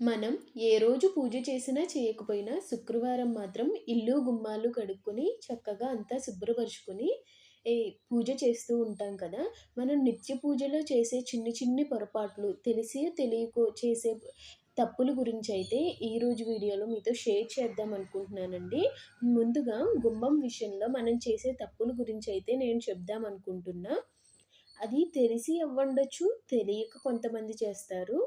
మనం ఏ రోజు పూజ చేసినా చేయకపోయినా శుక్రవారం మాత్రం ఇల్లు గుమ్మాలు కడుక్కొని చక్కగా అంతా శుభ్రపరుచుకొని ఏ పూజ చేస్తూ ఉంటాం కదా. మనం నిత్య పూజలో చేసే చిన్ని చిన్ని పొరపాట్లు తెలిసి తెలియకో చేసే తప్పుల గురించి అయితే ఈరోజు వీడియోలో మీతో షేర్ చేద్దాం అనుకుంటున్నానండి. ముందుగా గుమ్మం విషయంలో మనం చేసే తప్పుల గురించి అయితే నేను చెప్దాం అనుకుంటున్నా. అది తెలిసి అవ్వండొచ్చు తెలియక కొంతమంది చేస్తారు.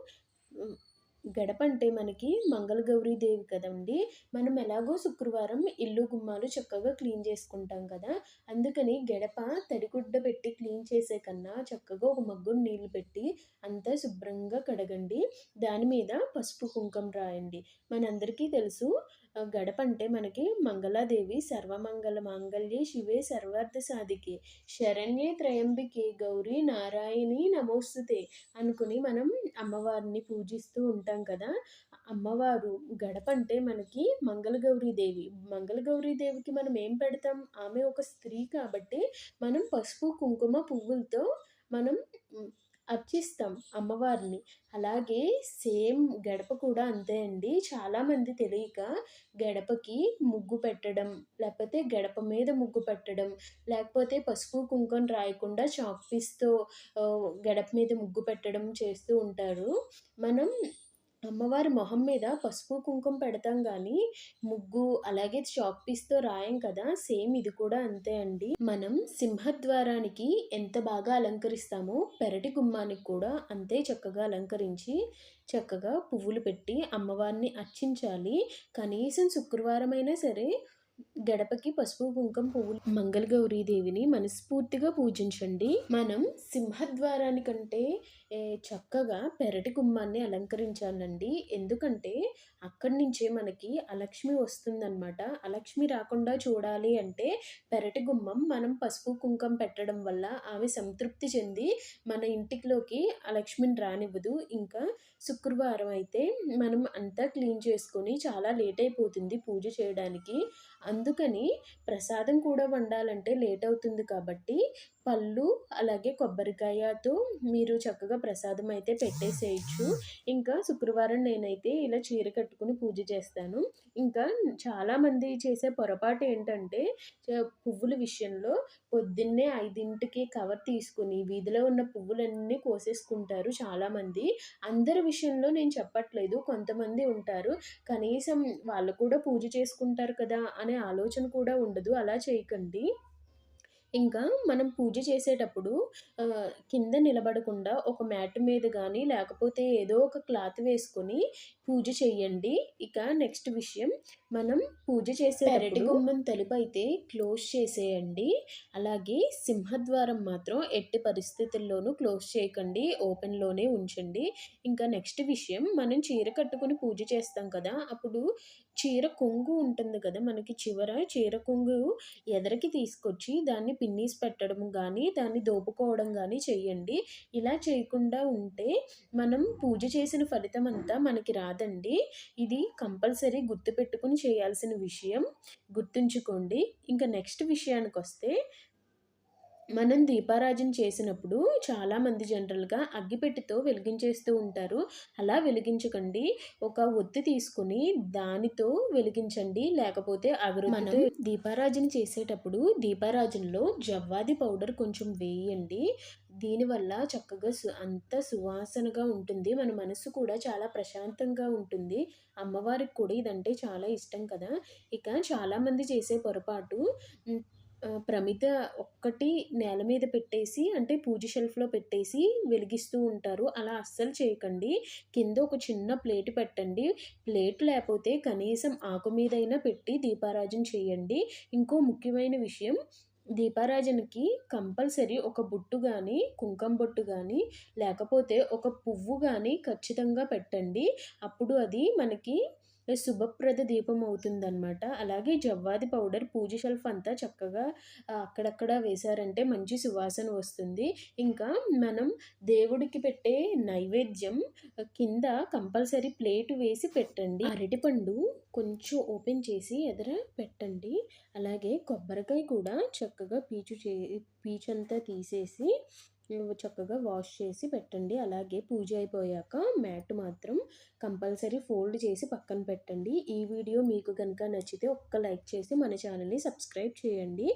గడప అంటే మనకి మంగళగౌరీ దేవి కదండి. మనం ఎలాగో శుక్రవారం ఇల్లు గుమ్మాలు చక్కగా క్లీన్ చేసుకుంటాం కదా. అందుకని గడప తడిగుడ్డ పెట్టి క్లీన్ చేసే కన్నా చక్కగా ఒక మగ్గుడు నీళ్ళు పెట్టి అంతా శుభ్రంగా కడగండి. దాని మీద పసుపు కుంకం రాయండి. మనందరికీ తెలుసు గడప అంటే మనకి మంగళాదేవి సర్వమంగళ మాంగళ్యే శివే సర్వార్థ సాధికి శరణ్యే త్రయంబికి గౌరీ నారాయణి నమోస్తుతే అనుకుని మనం అమ్మవారిని పూజిస్తూ ఉంటాం కదా. అమ్మవారు గడప అంటే మనకి మంగళగౌరీ దేవి. మంగళగౌరీ దేవికి మనం ఏం పెడతాం? ఆమె ఒక స్త్రీ కాబట్టి మనం పసుపు కుంకుమ పువ్వులతో మనం అర్చిస్తాం అమ్మవారిని. అలాగే సేమ్ గడప కూడా అంతే అండి. చాలామంది తెలియక గడపకి ముగ్గు పెట్టడం లేకపోతే గడప మీద ముగ్గు పెట్టడం లేకపోతే పసుపు కుంకుమ రాయకుండా చాక్ పీస్తో గడప మీద ముగ్గు పెట్టడం చేస్తూ ఉంటారు. మనం అమ్మవారి మొహం మీద పసుపు కుంకుమ పెడతాం కానీ ముగ్గు అలాగే చాక్ పీస్తో రాయం కదా సేమ్ ఇది కూడా అంతే అండి. మనం సింహద్వారానికి ఎంత బాగా అలంకరిస్తామో పెరటి గుమ్మానికి కూడా అంతే చక్కగా అలంకరించి చక్కగా పువ్వులు పెట్టి అమ్మవారిని అర్చించాలి. కనీసం శుక్రవారం అయినా సరే గడపకి పసుపు కుంకం పువ్వులు. మంగళగౌరీ దేవిని మనస్ఫూర్తిగా పూజించండి. మనం సింహద్వారానికంటే చక్కగా పెరటి గుమ్మాన్ని అలంకరించాలండి. ఎందుకంటే అక్కడి నుంచే మనకి అలక్ష్మి వస్తుందన్నమాట. అలక్ష్మి రాకుండా చూడాలి అంటే పెరటి గుమ్మం మనం పసుపు కుంకం పెట్టడం వల్ల ఆమె సంతృప్తి చెంది మన ఇంటిలోకి అలక్ష్మిని రానివ్వదు. ఇంకా శుక్రవారం అయితే మనం అంతా క్లీన్ చేసుకొని చాలా లేట్ అయిపోతుంది పూజ చేయడానికి. అందు అందుకని ప్రసాదం కూడా వండాలంటే లేట్ అవుతుంది కాబట్టి పళ్ళు అలాగే కొబ్బరికాయతో మీరు చక్కగా ప్రసాదం అయితే పెట్టేసేయచ్చు. ఇంకా శుక్రవారం నేనైతే ఇలా చీర కట్టుకుని పూజ చేస్తాను. ఇంకా చాలామంది చేసే పొరపాటు ఏంటంటే పువ్వుల విషయంలో పొద్దున్నే ఐదింటికి కవర్ తీసుకుని వీధిలో ఉన్న పువ్వులన్నీ కోసేసుకుంటారు చాలామంది. అందరి విషయంలో నేను చెప్పట్లేదు. కొంతమంది ఉంటారు. కనీసం వాళ్ళు కూడా పూజ చేసుకుంటారు కదా అనే ఆలోచన కూడా ఉండదు. అలా చేయకండి. ఇంకా మనం పూజ చేసేటప్పుడు కింద నిలబడకుండా ఒక మ్యాట్ మీద కానీ లేకపోతే ఏదో ఒక క్లాత్ వేసుకొని పూజ చేయండి. ఇక నెక్స్ట్ విషయం మనం పూజ చేసే అరటి గుమ్మం తలుపు అయితే క్లోజ్ చేసేయండి. అలాగే సింహద్వారం మాత్రం ఎట్టి పరిస్థితుల్లోనూ క్లోజ్ చేయకండి. ఓపెన్లోనే ఉంచండి. ఇంకా నెక్స్ట్ విషయం మనం చీర కట్టుకుని పూజ చేస్తాం కదా అప్పుడు చీర కొంగు ఉంటుంది కదా మనకి చివర చీర కొంగు ఎదరికి తీసుకొచ్చి దాన్ని పిన్నీస్ పెట్టడం కానీ దాన్ని దోపుకోవడం కానీ చేయండి. ఇలా చేయకుండా ఉంటే మనం పూజ చేసిన ఫలితం అంతా మనకి రాదండి. ఇది కంపల్సరీ గుర్తుపెట్టుకుని చేయాల్సిన విషయం. గుర్తుంచుకోండి. ఇంకా నెక్స్ట్ విషయానికి వస్తే మనం దీపారాజన చేసినప్పుడు చాలామంది జనరల్గా అగ్గిపెట్టితో వెలిగించేస్తూ ఉంటారు. అలా వెలిగించకండి. ఒక ఒత్తి తీసుకుని దానితో వెలిగించండి. లేకపోతే అగరు మనం దీపారాజన చేసేటప్పుడు దీపారాజనలో జవ్వాది పౌడర్ కొంచెం వేయండి. దీనివల్ల చక్కగా సు అంత సువాసనగా ఉంటుంది. మన మనసు కూడా చాలా ప్రశాంతంగా ఉంటుంది. అమ్మవారికి కూడా ఇదంటే చాలా ఇష్టం కదా. ఇక చాలామంది చేసే పొరపాటు ప్రమిద ఒక్కటి నేల మీద పెట్టేసి అంటే పూజ షెల్ఫ్లో పెట్టేసి వెలిగిస్తూ ఉంటారు. అలా అస్సలు చేయకండి. కింద ఒక చిన్న ప్లేట్ పెట్టండి. ప్లేట్ లేకపోతే కనీసం ఆకు మీదైనా పెట్టి దీపారాజన చేయండి. ఇంకో ముఖ్యమైన విషయం దీపారాజనకి కంపల్సరీ ఒక బొట్టు కానీ కుంకం బొట్టు కానీ లేకపోతే ఒక పువ్వు కానీ ఖచ్చితంగా పెట్టండి. అప్పుడు అది మనకి శుభప్రద దీపం అవుతుందన్నమాట అలాగే జవ్వాది పౌడర్ పూజ షెల్ఫ్ అంతా చక్కగా అక్కడక్కడ వేశారంటే మంచి సువాసన వస్తుంది. ఇంకా మనం దేవుడికి పెట్టే నైవేద్యం కింద కంపల్సరీ ప్లేట్ వేసి పెట్టండి. అరటిపండు కొంచెం ఓపెన్ చేసి ఎదర పెట్టండి. అలాగే కొబ్బరికాయ కూడా చక్కగా పీచు చే పీచంతా తీసేసి చక్కగా వాష్ చేసి పెట్టండి. అలాగే పూజ అయిపోయాక మ్యాట్ మాత్రం కంపల్సరీ ఫోల్డ్ చేసి పక్కన పెట్టండి. ఈ వీడియో మీకు కనుక నచ్చితే ఒక్క లైక్ చేసి మన ఛానల్ని సబ్స్క్రైబ్ చేయండి.